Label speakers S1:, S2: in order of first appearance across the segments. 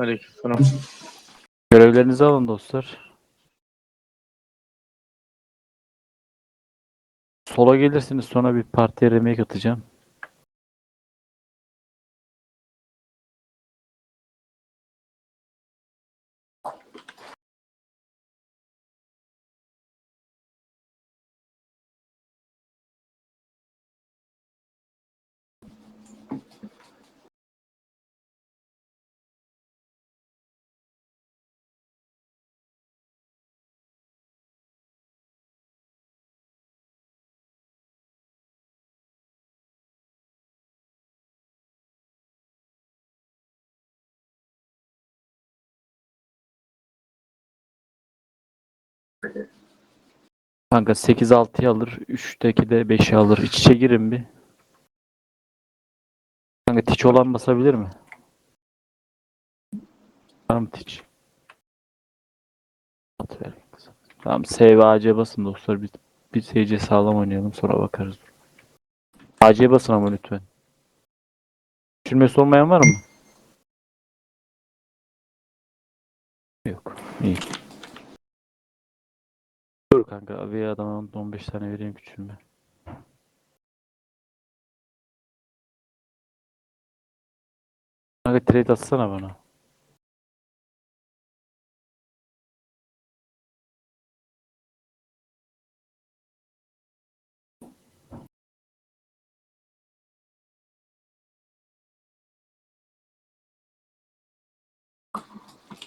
S1: Aleykümselam.
S2: Görevlerinizi alın dostlar. Sola gelirsiniz sonra bir partiye remake atacağım. Kanka 8-6'yı alır. 3'teki de 5'i alır. İç içe girin bir. Kanka tiç olan basabilir mi? Var mı tiç? Tamam S ve AC basın dostlar. Bir, bir SC sağlam oynayalım sonra bakarız. AC basın ama lütfen. Düşürmesi olmayan var mı? Yok. İyi. Kanka. Bir adama 15 tane vereyim küçülme. Kanka trade atsana bana.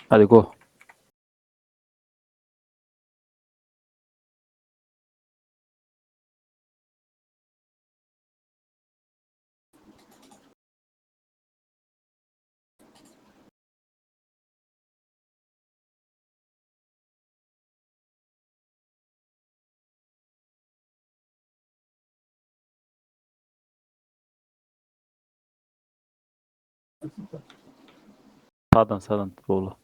S2: Hadi go. Sağdan sağdan boğula.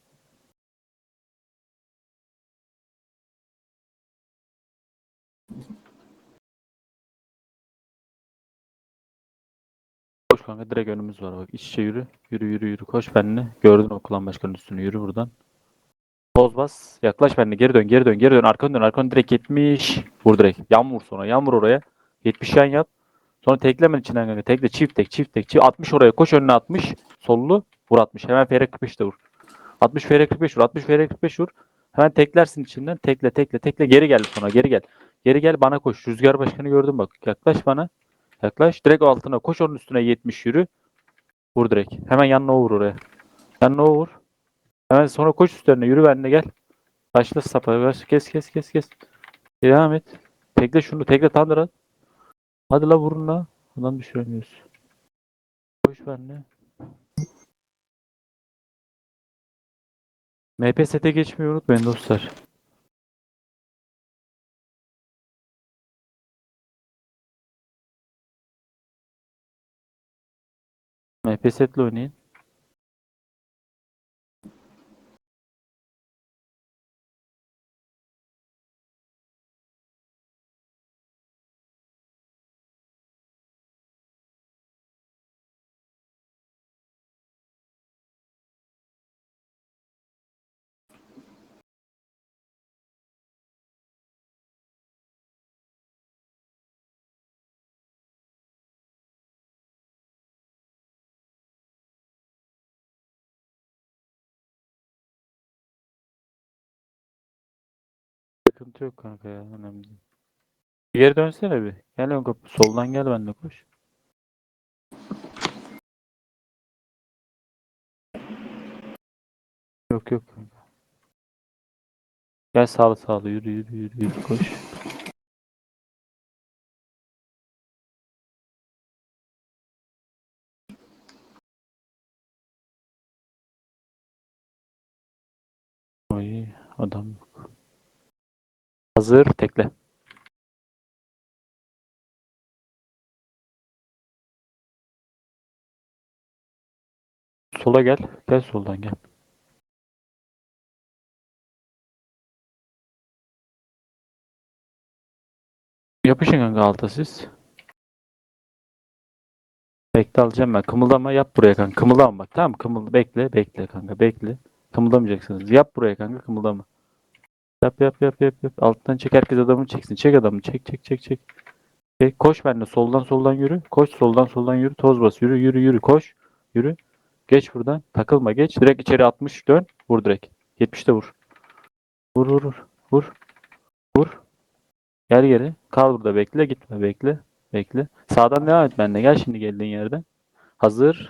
S2: Koş kanka direkt önümüz var bak. İç içe yürü. Yürü yürü yürü. Koş benimle. Gördün o klan başkanın üstünü. Yürü buradan. Poz bas. Yaklaş benimle. Geri dön geri dön geri dön. Arkanı dön. Arkanı direkt 70. Vur direkt. Yan vur sonra. Yan vur oraya. 70 yan yap. Sonra teklemen içinden kanka. Tekle çift tek çift tek. Çift. 60 oraya. Koş önüne 60. Sollu. Vur 60. Hemen FR 45 de vur. 60 FR 45 vur. 60 FR 45 vur. Hemen teklersin içinden. Tekle tekle tekle. Geri gel sonra. Geri gel. Geri gel bana koş. Rüzgar başkanı gördüm bak. Yaklaş bana. Yaklaş. Direkt altına koş onun üstüne 70 yürü. Vur direkt. Hemen yanına vur oraya. Yanına vur. Hemen sonra koş üstlerine yürü benimle gel. Başla sapa. Kes kes kes kes. Devam et. Tekle şunu. Tekle tandır at. Hadi la vurun la. Adam düşüremiyoruz. Koş benimle. MP sete geçmeyi unutmayın dostlar. MP setle oynayın. Sıkıntı yok kanka ya. Önemli değil. Geri dönsene bir. Gel ön kapı. Soldan gel benimle koş. Yok yok kanka. Gel sağlı sağlı yürü yürü yürü yürü koş. Ay adam. Hazır tekle. Sola gel. Gel soldan gel. Yapışın kanka alta siz. Bekle alacağım ben. Kımıldama yap buraya kanka. Kımıldama bak. Tamam mı? Bekle bekle kanka bekle. Kımıldamayacaksınız. Yap buraya kanka kımıldama. Yap yap yap yap yap. Alttan çek herkes adamını çeksin. Çek adamı. Çek çek çek çek. Çek. Koş benimle. Soldan soldan yürü. Koş soldan soldan yürü. Toz bas. Yürü yürü yürü. Koş. Yürü. Geç buradan. Takılma geç. Direkt içeri 60 dön. Vur direkt. 70'te vur. Vur vur vur. Vur. Vur. Gel geri. Kal burada bekle. Gitme bekle. Bekle. Sağdan devam et benimle. Gel şimdi geldiğin yerden. Hazır.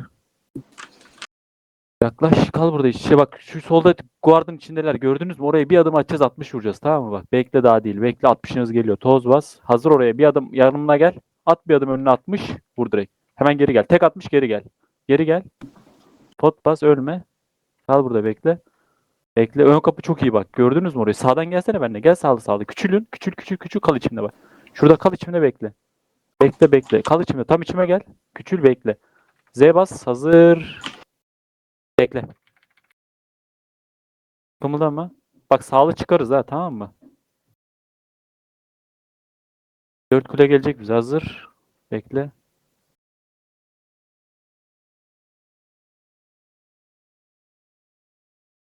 S2: Yaklaş. Kal burada iç içe. Bak şu solda guardın içindeler. Gördünüz mü? Oraya bir adım atacağız 60 vuracağız. Tamam mı? Bak bekle daha değil. Bekle 60'ınız geliyor. Toz bas. Hazır oraya. Bir adım yanımına gel. At bir adım önüne 60. Vur direkt. Hemen geri gel. Tek 60 geri gel. Geri gel. Pot bas ölme. Kal burada bekle. Bekle. Ön kapı çok iyi bak. Gördünüz mü orayı? Sağdan gelsene benimle. Gel sağlı sağlı. Küçülün. Küçül küçül küçül kal içimde bak. Şurada kal içimde bekle. Bekle bekle. Kal içimde. Tam içime gel. Küçül bekle. Z bas. Hazır. Bekle. Kımıldama. Bak sağlı çıkarız ha tamam mı? Dört kule gelecek bize. Hazır. Bekle.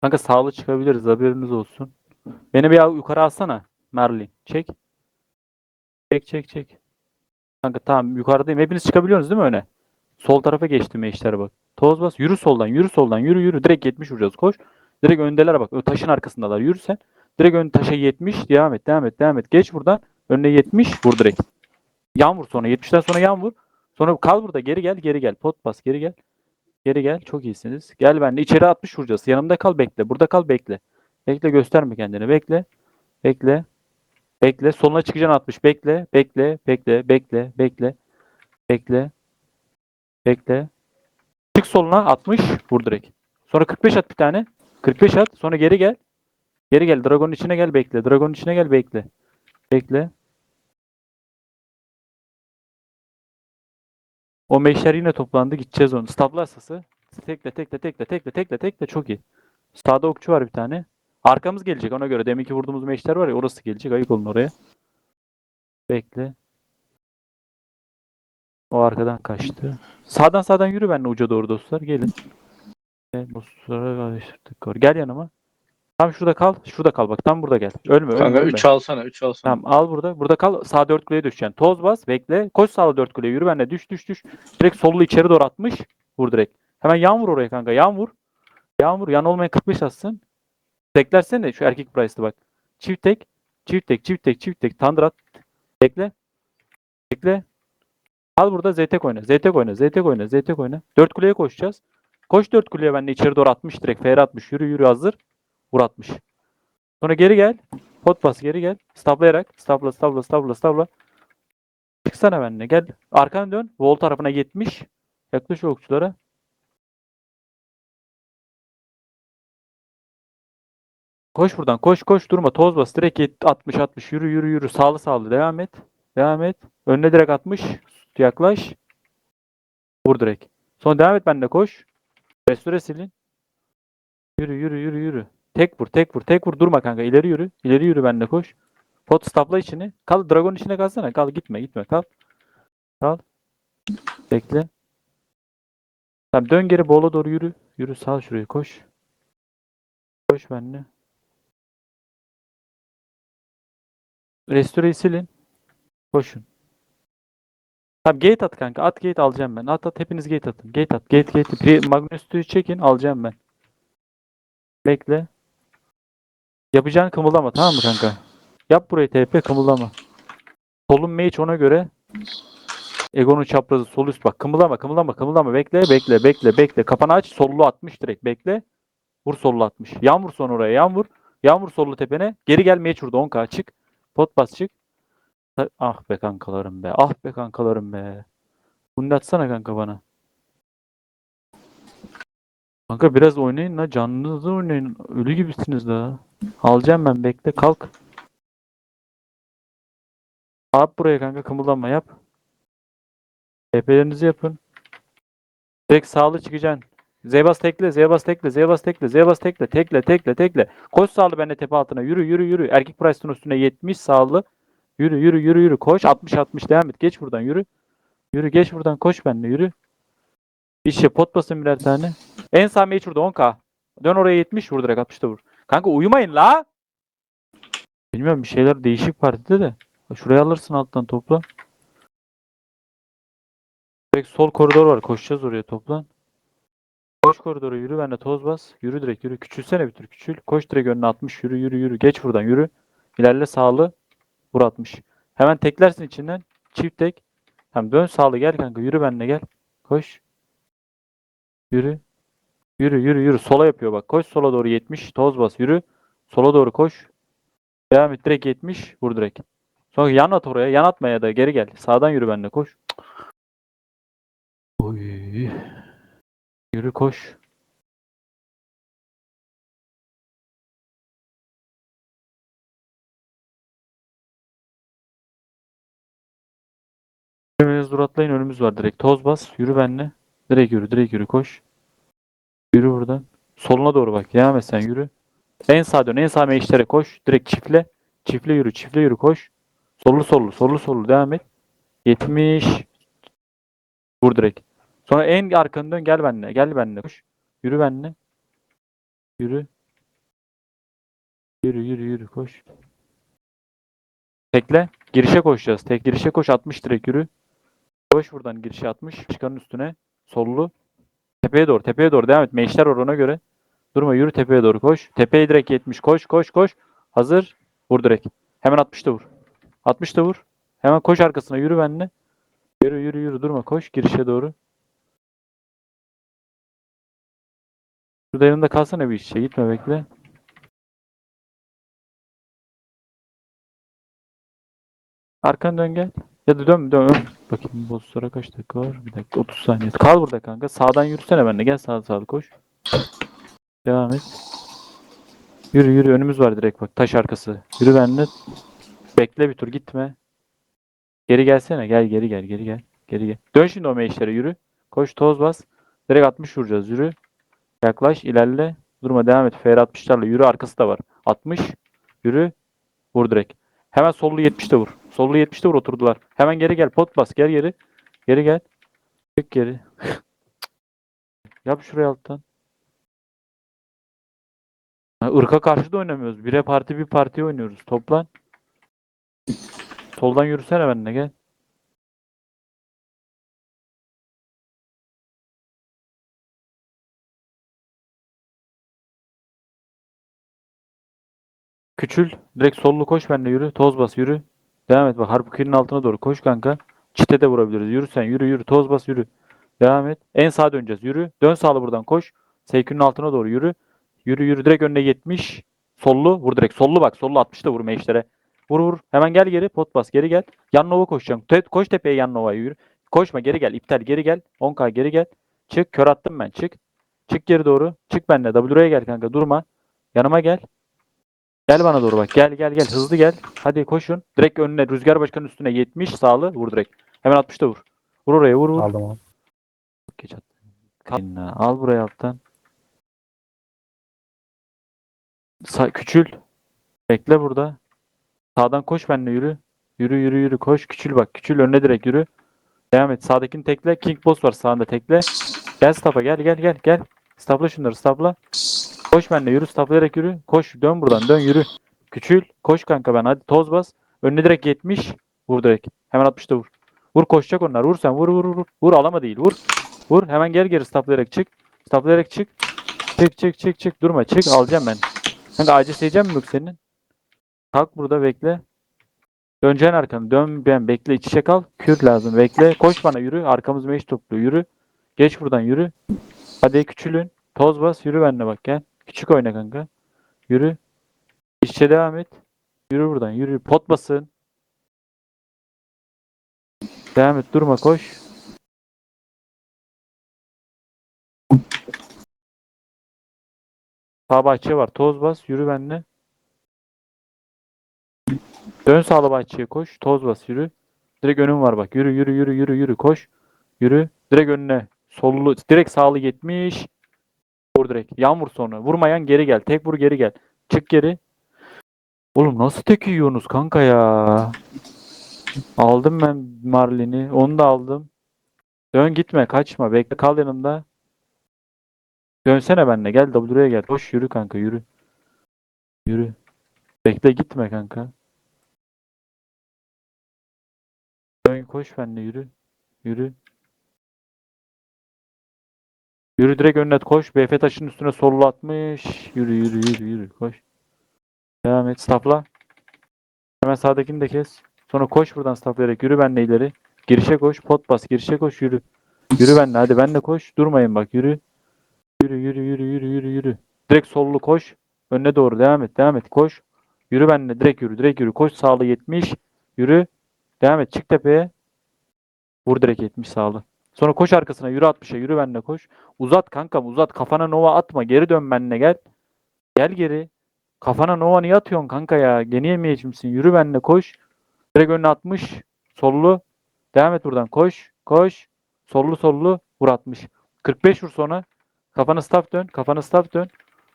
S2: Kanka sağlı çıkabiliriz. Haberiniz olsun. Beni bir yukarı alsana. Merlin. Çek. Çek çek çek. Kanka tamam yukarıdayım. Hepiniz çıkabiliyorsunuz değil mi öne? Sol tarafa geçtim meşter bak. Toz bas. Yürü soldan. Yürü soldan. Yürü yürü. Direkt 70 vuracağız. Koş. Direkt öndeler bak. O taşın arkasındalar. Yürü sen. Direkt ön taşa 70. Devam et. Devam et. Devam et. Geç buradan. Önüne 70. Vur direkt. Yan vur sonra. 70'ten sonra yan vur. Sonra kal burada. Geri gel. Geri gel. Pot bas. Geri gel. Geri gel. Çok iyisiniz. Gel benimle. içeri 60 vuracağız. Yanımda kal bekle. Burada kal bekle. Bekle gösterme kendini. Bekle. Bekle. Bekle. Soluna çıkacaksın 60. Bekle. Bekle. Bekle. Bekle. Bekle. Bekle. Bekle. Çık soluna 60. Vur direkt. Sonra 45 at bir tane. 45 at. Sonra geri gel. Geri gel. Dragon'un içine gel bekle. Dragon'un içine gel bekle. Bekle. O meşler yine toplandı. Gideceğiz onu. Stabla asası. Tekle tekle tekle tekle tekle tekle. Çok iyi. Sağda okçu var bir tane. Arkamız gelecek ona göre. Deminki vurduğumuz meşler var ya orası gelecek. Ayık olun oraya. Bekle. O arkadan kaçtı. Sağdan sağdan yürü benimle uca doğru dostlar. Gelin. Dostlara karıştırdık. Gel yanıma. Tam şurada kal. Şurada kal bak. Tam burada gel. Ölme ölme.
S1: Kanka
S2: ölme.
S1: 3 alsana 3 alsana.
S2: Tamam al burada. Burada kal. Sağ 4 kuleye düşeceksin. Toz bas. Bekle. Koş sağlı 4 kuleye. Yürü benimle. Düş düş düş. Direkt sollu içeri doğru atmış. Vur direkt. Hemen yan vur oraya kanka. Yan vur. Yan vur. Yan olmayan 45 atsın. Teklersene şu erkek price'ı bak. Çift tek. Çift tek. Çift tek. Çift tek. Tandır at. Bekle. Bekle. Al burada ZTek oyna. ZTek oyna. ZTek oyna. ZTek oyna. 4 kuleye koşacağız. Koş 4 kuleye benimle içeri doğru atmış direkt. FR atmış. Yürü yürü hazır. Vur atmış. Sonra geri gel. Pot bas geri gel. Staplayarak. Stapla stapla stapla stapla. Çıksana benimle gel. Arkana dön. Vol tarafına 70. Yaklaş okçulara. Koş buradan. Koş koş durma. Toz bas. Direkt yet- 60 60. Yürü yürü yürü. Sağlı sağlı. Devam et. Devam et. Önüne direkt 60. Yaklaş. Vur direkt. Sonra devam et benimle koş. Restore silin. Yürü yürü yürü yürü. Tek vur, tek vur, tek vur. Durma kanka. İleri yürü. İleri yürü benimle koş. Pot stapla içini. Kal dragon içine kalsana. Kal gitme gitme kal. Kal. Bekle. Tamam dön geri bola doğru yürü. Yürü sağ şuraya koş. Koş benimle. Restore'yi silin. Koşun. Tamam gate at kanka. At gate alacağım ben. At at hepiniz gate atın. Gate at. Gate gate. Pri- Magnus'u çekin alacağım ben. Bekle. Yapacağın kımıldama tamam mı kanka? Yap burayı TP kımıldama. Solun mage ona göre. Egon'un çaprazı sol üst bak. Kımıldama kımıldama kımıldama. Bekle bekle bekle bekle. Kafanı aç. Sollu atmış direkt. Bekle. Vur sollu atmış. Yan vur son oraya. Yan vur. Yan vur sollu tepene. Geri gel mage vurdu 10k çık. Pot bas çık. Ah be kankalarım be. Ah be kankalarım be. Bunu da atsana kanka bana. Kanka biraz oynayın la. Canınızı oynayın. Ölü gibisiniz daha. Alacağım ben bekle. Kalk. Yap buraya kanka. Kımıldama yap. TP'lerinizi yapın. Direkt sağlı çıkacaksın. Zebas tekle, Zebas tekle, Zebas tekle, Zebas tekle, tekle, tekle, tekle. Koş sağlı benle tepe altına. Yürü, yürü, yürü. Erkek Price'ın üstüne 70 sağlı. Yürü, yürü, yürü, yürü. Koş. 60, 60 devam et. Geç buradan yürü. Yürü, geç buradan. Koş benle yürü. Bir şey pot basın birer tane. En sağ mage şurada 10k. Dön oraya 70 vur direkt 60 da vur. Kanka uyumayın la. Bilmiyorum bir şeyler değişik partide de. Şuraya alırsın alttan topla. Direkt sol koridor var. Koşacağız oraya toplan. Koş koridora yürü benle toz bas. Yürü direkt yürü. Küçülsene bir tür küçül. Koş direkt önüne 60 yürü yürü yürü. Geç buradan yürü. İlerle sağlı. Vur 60. Hemen teklersin içinden. Çift tek. Tamam dön sağlı gel kanka. Yürü benle gel. Koş. Yürü. Yürü yürü yürü. Sola yapıyor bak. Koş sola doğru 70. Toz bas yürü. Sola doğru koş. Devam et direkt 70. Vur direkt. Sonra yan at oraya. Yan atma ya da geri gel. Sağdan yürü benle koş. Oy. Yürü koş. Mevzu atlayın önümüz var direkt. Toz bas. Yürü benle. Direkt yürü. Direkt yürü koş. Yürü buradan. Soluna doğru bak. Devam et sen yürü. En sağa dön. En sağ meşlere koş. Direkt çiftle. Çiftle yürü. Çiftle yürü koş. Sollu sollu. Sollu sollu. Devam et. 70. Vur direkt. Sonra en arkanı dön. Gel benimle. Gel benimle. Koş. Yürü benimle. Yürü. Yürü yürü yürü koş. Tekle. Girişe koşacağız. Tek girişe koş 60 direkt yürü. Koş buradan girişe 60. Çıkanın üstüne. Sollu. Tepeye doğru. Tepeye doğru devam et. Meşler var göre. Durma yürü tepeye doğru koş. Tepeye direkt 70. Koş koş koş. Hazır. Vur direkt. Hemen 60 da vur. 60 da vur. Hemen koş arkasına yürü benimle. Yürü yürü yürü durma koş girişe doğru. Şurada yanında kalsana bir işe. Gitme bekle. Arkanı dön gel. Ya da dön dön. Bakayım bosslara kaç dakika var? Bir dakika 30 saniye. Kal burada kanka. Sağdan yürüsene benimle. Gel sağa sağa koş. Devam et. Yürü yürü önümüz var direkt bak taş arkası. Yürü benimle. Bekle bir tur gitme. Geri gelsene. Gel geri gel geri gel. Geri gel. Dön şimdi o meşlere yürü. Koş toz bas. Direkt 60 vuracağız yürü. Yaklaş ilerle. Durma devam et. FR 60'larla yürü arkası da var. 60. Yürü. Vur direkt. Hemen sollu 70'te vur. Sollu 70'te vur oturdular. Hemen geri gel. Pot bas. Gel geri. Geri gel. Çık geri. Yap şuraya alttan. Ha, ırka karşı da oynamıyoruz. Bire parti bir parti oynuyoruz. Toplan. Soldan yürüsene benimle gel. Küçül. Direkt sollu koş benimle yürü. Toz bas yürü. Devam et bak. Harpukinin altına doğru koş kanka. Çite de vurabiliriz. Yürü sen yürü yürü. Toz bas yürü. Devam et. En sağa döneceğiz. Yürü. Dön sağlı buradan koş. Seykünün altına doğru yürü. Yürü yürü. Direkt önüne 70. Sollu. Vur direkt. Sollu bak. Sollu 60 da vur meşlere. Vur vur. Hemen gel geri. Pot bas. Geri gel. Yan nova koşacaksın. Te- koş tepeye yan novaya yürü. Koşma geri gel. İptal geri gel. 10k geri gel. Çık. Kör attım ben. Çık. Çık geri doğru. Çık benimle. W'ye gel kanka. Durma. Yanıma gel. Gel bana doğru bak. Gel gel gel. Hızlı gel. Hadi koşun. Direkt önüne. Rüzgar başkanın üstüne 70 sağlı. Vur direkt. Hemen 60 da vur. Vur oraya vur vur.
S1: Aldım onu.
S2: Geç attım. Kal- Al buraya alttan. Sa küçül. Bekle burada. Sağdan koş benimle yürü. Yürü yürü yürü koş. Küçül bak. Küçül önüne direkt yürü. Devam et. Sağdakini tekle. King Boss var sağında tekle. Gel staff'a gel gel gel gel. Staff'la şunları staff'la. Koş benimle yürü. Staff'layarak yürü. Koş. Dön buradan. Dön yürü. Küçül. Koş kanka ben. Hadi toz bas. Önüne direkt 70. Vur direkt. Hemen 60'da vur. Vur koşacak onlar. Vur sen. Vur vur vur. Vur alama değil. Vur. Vur. Hemen geri geri stafflayarak çık. Stafflayarak çık. Çık çık çık çık. Durma. Çık. Alacağım ben. Kanka acil seyeceğim mi yok senin? Kalk burada bekle. Döneceksin arkanı. Dön ben bekle iç içe kal. Kür lazım bekle. Koş bana yürü. Arkamız meş toplu yürü. Geç buradan yürü. Hadi küçülün. Toz bas yürü benimle bak gel. Küçük oyna kanka. Yürü. İç içe devam et. Yürü buradan yürü. Pot basın. Devam et durma koş. Sağ bahçe var. Toz bas. Yürü benimle. Dön sağlı bahçeye koş. Toz bas yürü. Direkt önüm var bak. Yürü yürü yürü yürü yürü koş. Yürü. Direkt önüne. Sollu. Direkt sağlı 70. Vur direkt. Yan sonra. Vurmayan geri gel. Tek vur geri gel. Çık geri. Oğlum nasıl tek yiyorsunuz kanka ya? Aldım ben Marlin'i. Onu da aldım. Dön gitme kaçma bekle kal yanımda. Dönsene benimle gel W'ye gel. Koş yürü kanka yürü. Yürü. Bekle gitme kanka. Dön koş benimle yürü. Yürü. Yürü direkt önüne koş. BF taşının üstüne sollu atmış. Yürü yürü yürü yürü koş. Devam et. Stopla. Hemen sağdakini de kes. Sonra koş buradan stoplayarak yürü benle ileri. Girişe koş. Pot bas. Girişe koş yürü. Yürü benle hadi benle koş. Durmayın bak yürü. Yürü yürü yürü yürü yürü yürü. Direkt sollu koş. Önüne doğru devam et. Devam et. Koş. Yürü benle direkt yürü. Direkt yürü. Koş sağlı 70. Yürü. Devam et. Çık tepeye. Vur direkt 70 sağlı. Sonra koş arkasına yürü 60'a. Yürü benle koş. Uzat kankam uzat. Kafana nova atma. Geri dön benle gel. Gel geri. Kafana nova niye atıyorsun kanka ya? Geni yemeyeceksin. Yürü benle koş. Direkt önüne 60. Sollu. Devam et buradan. Koş. Koş. Sollu sollu. Vur 60. 45 vur sonra. Kafana staff dön. Kafana staff dön.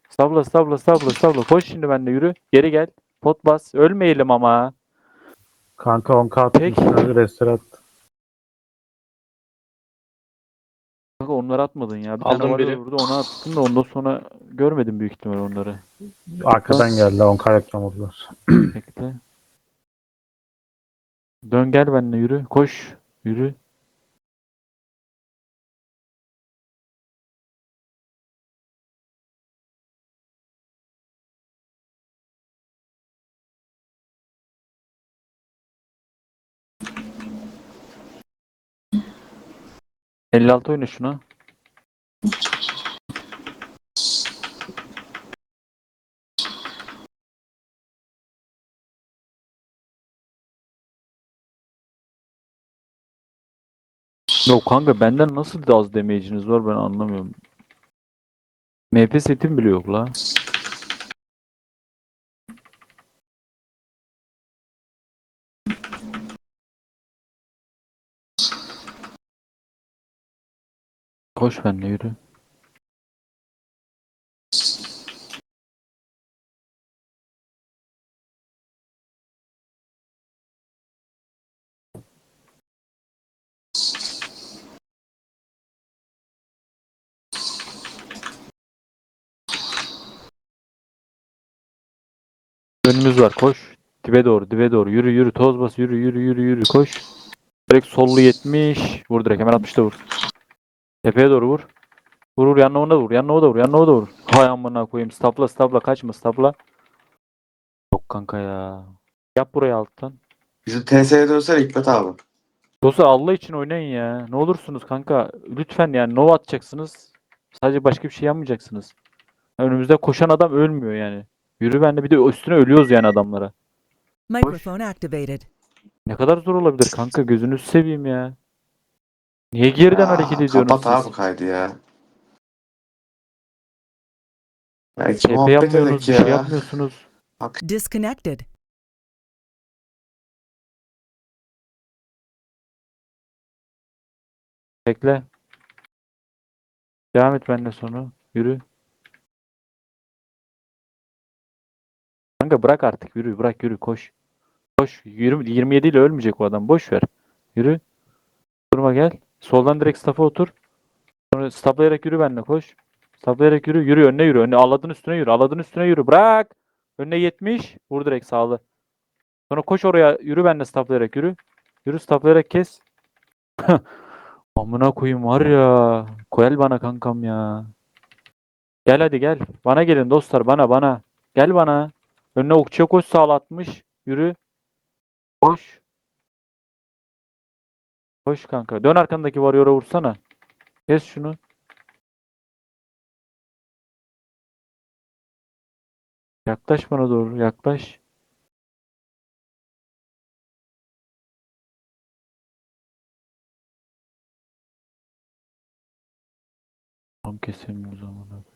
S2: Stavla stavla stavla stavla. Koş şimdi benle yürü. Geri gel. Pot bas. Ölmeyelim ama.
S1: Kanka 10k
S2: Peki.
S1: atmışsın. Restore
S2: Kanka onları atmadın ya. Bir
S3: Aldım
S2: tane
S3: biri.
S2: vurdu onu attım da ondan sonra görmedim büyük ihtimal onları.
S1: Arkadan geldi 10k yapacağım vurdular.
S2: Bekle. Dön gel benimle yürü. Koş. Yürü. Elli altı oyna şuna. Yok kanka benden nasıl az damage'iniz var ben anlamıyorum. MP setim bile yok la. Koş benimle yürü. Önümüz var koş. Dibe doğru dibe doğru yürü yürü toz bas yürü yürü yürü yürü koş. Direkt sollu 70. Vur direkt hemen 60'ta vur. Tepeye doğru vur. Vur vur yanına ona da vur yanına o da vur yanına o da vur. Hay amına koyayım stapla stapla kaçma stapla. Yok kanka ya. Yap buraya alttan.
S3: Bizim TS'ye dönsene Hikmet abi.
S2: Dostlar Allah için oynayın ya. Ne olursunuz kanka. Lütfen yani nova atacaksınız. Sadece başka bir şey yapmayacaksınız. Önümüzde koşan adam ölmüyor yani. Yürü benle bir de üstüne ölüyoruz yani adamlara.
S4: Microphone activated.
S2: Ne kadar zor olabilir kanka gözünüzü seveyim ya. Niye geriden
S3: Ya,
S2: hareket ediyorsunuz
S3: Kapat
S2: siz?
S3: abi kaydı ya. Belki
S2: TP
S3: muhabbet
S2: yapmıyorsunuz, şey
S3: ya.
S2: yapmıyorsunuz.
S4: Disconnected.
S2: Bekle. Devam et benimle sonra. Yürü. Kanka bırak artık yürü bırak yürü koş. Koş. Yürü, 27 ile ölmeyecek o adam. Boş ver. Yürü. Durma gel. Soldan direkt staff'a otur. Sonra staplayarak yürü benimle koş. Staplayarak yürü. Yürü önüne yürü. Önüne aladın üstüne yürü. Aladın üstüne yürü. Bırak. Önüne 70. Vur direkt sağlı. Sonra koş oraya. Yürü benimle staplayarak yürü. Yürü staplayarak kes. Amına koyayım var ya. Koyal bana kankam ya. Gel hadi gel. Bana gelin dostlar bana bana. Gel bana. Önüne okçuya koş sağlatmış. Yürü. Koş. Koş kanka. Dön arkandaki warrior'a vursana. Kes şunu. Yaklaş bana doğru. Yaklaş. Tam amına koyayım.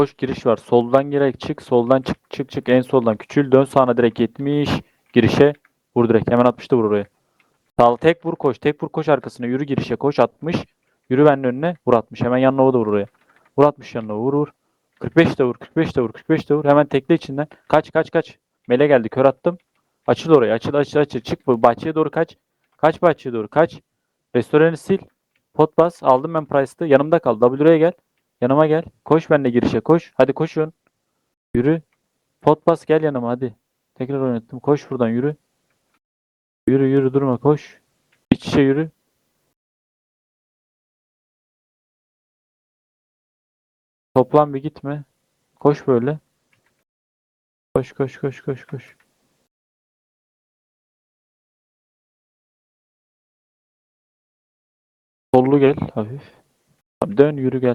S2: Koş giriş var. Soldan girek çık. Soldan çık çık çık. En soldan küçül. Dön sağına direkt 70. Girişe. Vur direkt. Hemen 60'ta vur oraya. Sağ tek vur koş. Tek vur koş arkasına. Yürü girişe koş 60. Yürü benim önüne. Vur 60. Hemen yanına o da vur oraya. Vur 60 yanına. Vur vur. 45 de vur, 45 de vur, 45 de vur. Hemen tekle içinden. Kaç kaç kaç. Mele geldi. Kör attım. Açıl oraya. Açıl açıl açıl. Çık bu bahçeye doğru kaç. Kaç bahçeye doğru kaç. Restoranı sil. Pot bas. Aldım ben Price'ı. Yanımda kal. W'ye gel. Yanıma gel. Koş benimle girişe koş. Hadi koşun. Yürü. Pot bas gel yanıma hadi. Tekrar oynattım. Koş buradan yürü. Yürü yürü durma koş. İç içe yürü. Toplan bir gitme. Koş böyle. Koş koş koş koş koş. Sollu gel hafif. Dön yürü gel.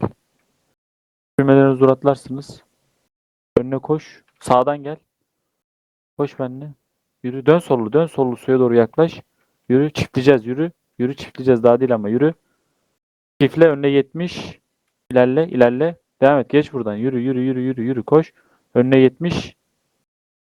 S2: Sürmelerinizi duratlarsınız. Önüne koş. Sağdan gel. Koş benimle. Yürü. Dön sollu. Dön sollu suya doğru yaklaş. Yürü. Çiftleyeceğiz. Yürü. Yürü çiftleyeceğiz. Daha değil ama yürü. Çiftle önüne 70. İlerle. ilerle. Devam et. Geç buradan. Yürü. Yürü. Yürü. Yürü. Yürü. Koş. Önüne 70.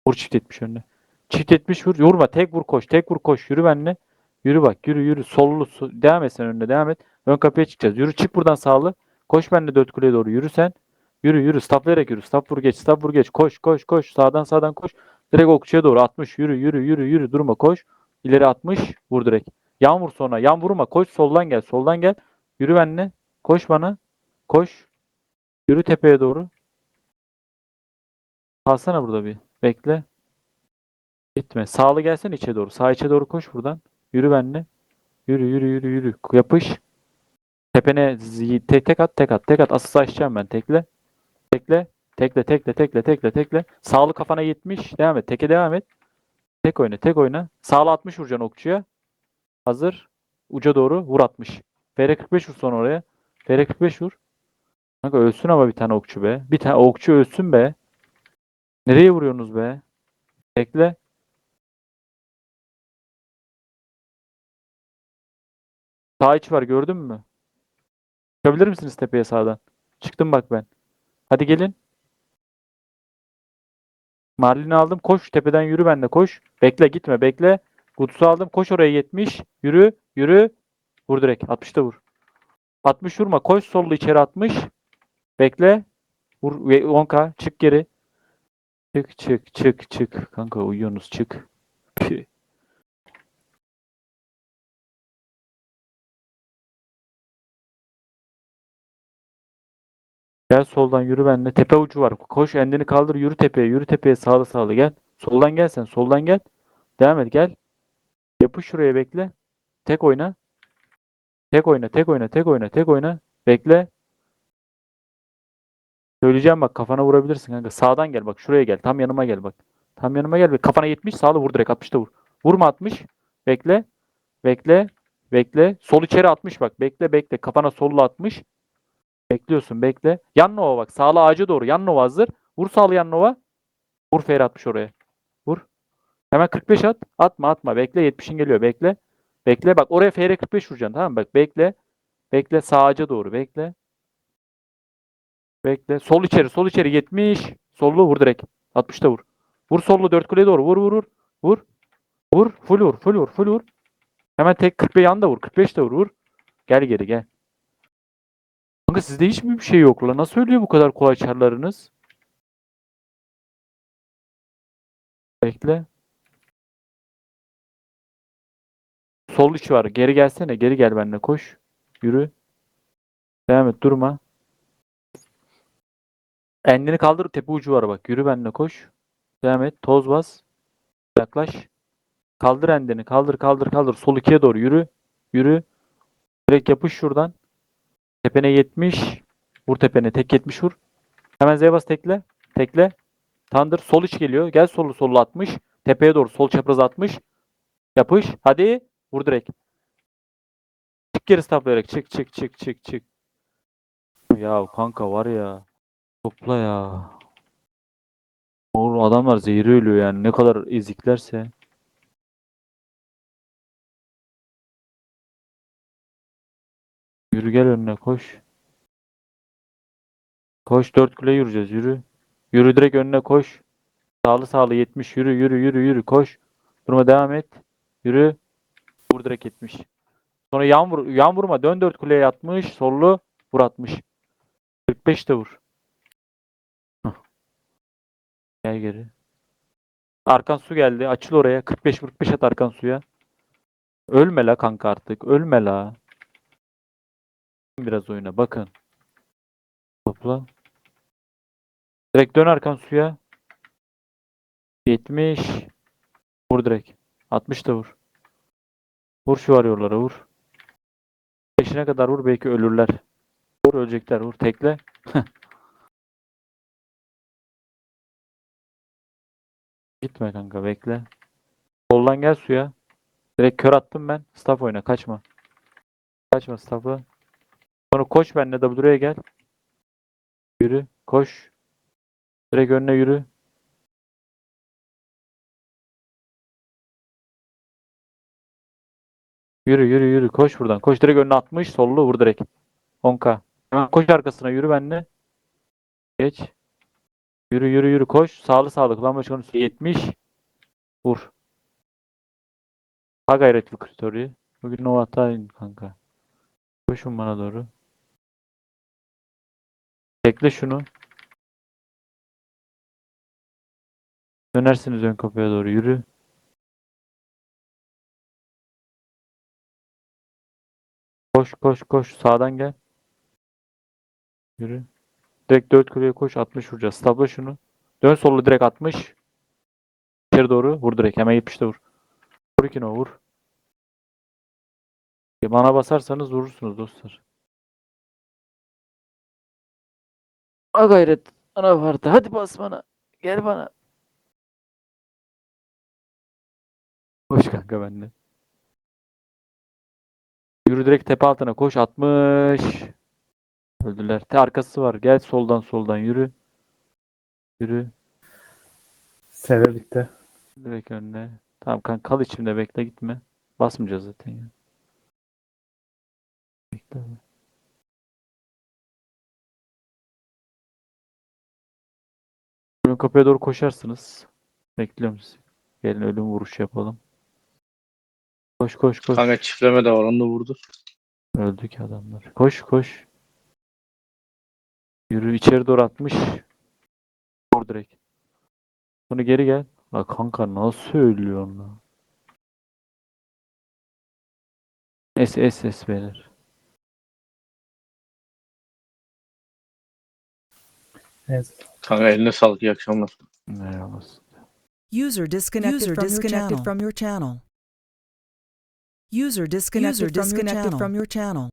S2: Vur çift 70 önüne. Çift 70 vur. Vurma. Tek vur koş. Tek vur koş. Yürü benimle. Yürü bak. Yürü. Yürü. Sollu. Devam et sen önüne. Devam et. Ön kapıya çıkacağız. Yürü. Çık buradan sağlı. Koş benimle dört kuleye doğru. Yürü sen. Yürü yürü. Staplayarak yürü. Stop vur geç. Stop vur geç. Koş koş koş. Sağdan sağdan koş. Direkt okçuya doğru 60. Yürü yürü yürü yürü. Durma koş. İleri 60. Vur direkt. Yan vur sonra. Yan vurma. Koş soldan gel. Soldan gel. Yürü benimle. Koş bana. Koş. Yürü tepeye doğru. Kalsana burada bir. Bekle. Gitme. Sağlı gelsen içe doğru. Sağ içe doğru koş buradan. Yürü benimle. Yürü yürü yürü yürü. Yapış. Tepene zi- tek tek at tek at tek at. Asıl açacağım ben. Tekle. Tekle. Tekle tekle tekle tekle tekle. Sağlı kafana 70. Devam et. Teke devam et. Tek oyna tek oyna. Sağlı 60 vuracaksın okçuya. Hazır. Uca doğru vur 60. FR 45 vur sonra oraya. FR 45 vur. Kanka ölsün ama bir tane okçu be. Bir tane okçu ölsün be. Nereye vuruyorsunuz be? Tekle. Sağ iç var gördün mü? Çıkabilir misiniz tepeye sağdan? Çıktım bak ben. Hadi gelin. Marlin'i aldım. Koş tepeden yürü benle koş. Bekle gitme bekle. Guts'u aldım. Koş oraya 70. Yürü yürü. Vur direkt. 60'ta vur. 60 vurma. Koş sollu içeri 60. Bekle. Vur ve 10k. Çık geri. Çık çık çık çık. Kanka uyuyorsunuz çık. Gel soldan yürü benimle. Tepe ucu var. Koş endini kaldır yürü tepeye. Yürü tepeye sağlı sağlı gel. Soldan gel sen. Soldan gel. Devam et gel. Yapış şuraya bekle. Tek oyna. Tek oyna, tek oyna, tek oyna, tek oyna. Bekle. Söyleyeceğim bak kafana vurabilirsin kanka. Sağdan gel bak şuraya gel. Tam yanıma gel bak. Tam yanıma gel. Kafana 70 sağlı vur direkt 60'ta vur. Vurma 60. Bekle. Bekle. Bekle. Sol içeri 60 bak. Bekle bekle. Kafana sollu 60. Bekliyorsun bekle. Yan Nova bak. Sağlı ağaca doğru. Yan Nova hazır. Vur sağlı yan Nova. Vur fer atmış oraya. Vur. Hemen 45 at. Atma atma. Bekle 70'in geliyor. Bekle. Bekle. Bak oraya FR 45 vuracaksın. Tamam mı? Bak bekle. Bekle. Sağ ağaca doğru. Bekle. Bekle. Sol içeri. Sol içeri 70. Sollu vur direkt. 60'ta vur. Vur sollu 4 kuleye doğru. Vur vur vur. Vur. Vur. Full vur. Full vur. Full vur. Hemen tek 45 yan da vur. 45 de vur. Vur. Gel geri gel. Kanka sizde hiç mi bir şey yok lan? Nasıl ölüyor bu kadar kolay çarlarınız? Bekle. Sol iç var. Geri gelsene. Geri gel benimle. Koş. Yürü. Devam et. Durma. Endini kaldır. Tepe ucu var bak. Yürü benimle. Koş. Devam et. Toz bas. Yaklaş. Kaldır endini. Kaldır kaldır kaldır. Sol ikiye doğru. Yürü. Yürü. Direkt yapış şuradan. Tepene 70. Vur tepene. Tek 70 vur. Hemen Z bas tekle. Tekle. Tandır. Sol iç geliyor. Gel sollu sollu 60. Tepeye doğru. Sol çapraz 60. Yapış. Hadi. Vur direkt. Çık geri staplayarak. Çık çık çık çık çık. Ya kanka var ya. Topla ya. Oğlum adamlar zehri ölüyor yani. Ne kadar eziklerse. Yürü gel önüne koş. Koş dört kule yürüyeceğiz yürü. Yürü direkt önüne koş. Sağlı sağlı 70 yürü yürü yürü yürü koş. Durma devam et. Yürü. Vur direkt 70. Sonra yan, vur, yan vurma. Dön 4 kuleye yatmış. Sollu. Vur 60. 45 de vur. Gel geri. Arkan su geldi. Açıl oraya. 45 45 at arkan suya. Ölme la kanka artık. Ölme la. Biraz oyuna bakın. Topla. Direkt dön arkan suya. 70. Vur direkt. 60 da vur. Vur şu varyorlara vur. Peşine kadar vur belki ölürler. Vur ölecekler vur tekle. Gitme kanka bekle. Soldan gel suya. Direkt kör attım ben. Staff oyna kaçma. Kaçma staff'ı. Sonra koş benimle W'ye gel. Yürü. Koş. Direkt önüne yürü. Yürü yürü yürü. Koş buradan. Koş direkt önüne 60. Sollu vur direkt. 10k. Hemen koş arkasına yürü benimle. Geç. Yürü yürü yürü koş. Sağlı sağlı. Kulağın başkanı 70. Vur. Ha gayretli kriteryi. Bugün o hatayım kanka. Koşun bana doğru. Tekle şunu. Dönersiniz ön kapıya doğru. Yürü. Koş koş koş. Sağdan gel. Yürü. Direkt 4 kuleye koş. 60 vuracağız. Stabla şunu. Dön sollu direkt 60. İçeri doğru. Vur direkt. Hemen 70'te vur. Vur ikine vur. Bana basarsanız vurursunuz dostlar. Ha gayret. Ana vardı. Hadi bas bana. Gel bana. Koş kanka bende. Yürü direkt tepe altına koş 60. Öldüler. Te arkası var. Gel soldan soldan yürü. Yürü.
S1: Seve bitti.
S2: Direkt önüne. Tamam kanka kal içimde bekle gitme. Basmayacağız zaten ya. Bekle. Kapıya doğru koşarsınız. Bekliyorum sizi. Gelin ölüm vuruşu yapalım. Koş koş koş.
S5: Kanka çiftleme de var onu da vurdu.
S2: Öldük adamlar. Koş koş. Yürü içeri doğru atmış. Vur direkt. Bunu geri gel. La kanka nasıl ölüyorsun lan? Es es es beyler.
S1: Evet.
S5: Kanka eline sağlık iyi akşamlar.
S2: Eyvallah.
S4: User disconnected,
S6: User
S4: from,
S6: disconnected
S4: your from your channel. User disconnected,
S6: User
S4: from, your
S6: disconnected
S4: from your channel.